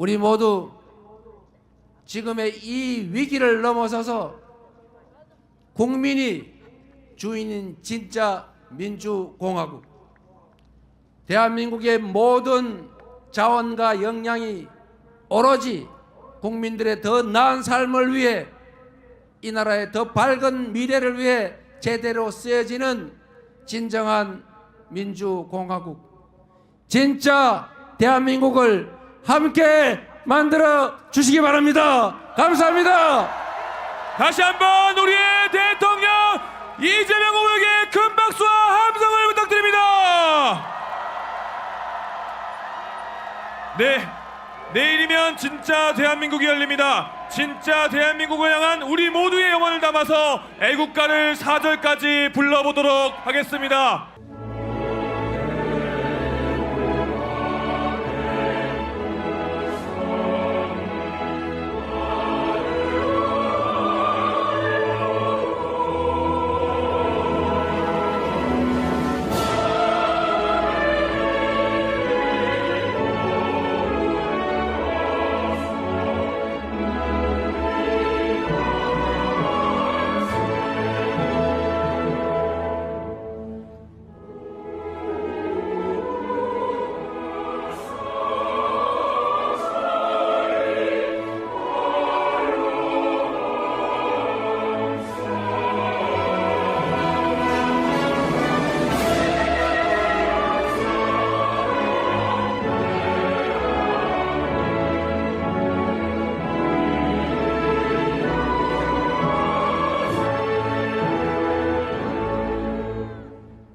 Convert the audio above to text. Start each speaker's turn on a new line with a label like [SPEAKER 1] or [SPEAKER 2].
[SPEAKER 1] 우리 모두 지금의 이 위기를 넘어서서 국민이 주인인 진짜 민주공화국 대한민국의 모든 자원과 역량이 오로지 국민들의 더 나은 삶을 위해 이 나라의 더 밝은 미래를 위해 제대로 쓰여지는 진정한 민주공화국 진짜 대한민국을 함께 만들어 주시기 바랍니다. 감사합니다.
[SPEAKER 2] 다시 한번 우리의 대통령 이재명 후보에게 큰 박수와 함성을 부탁드립니다. 네, 내일이면 진짜 대한민국이 열립니다. 진짜 대한민국을 향한 우리 모두의 영혼을 담아서 애국가를 4절까지 불러보도록 하겠습니다.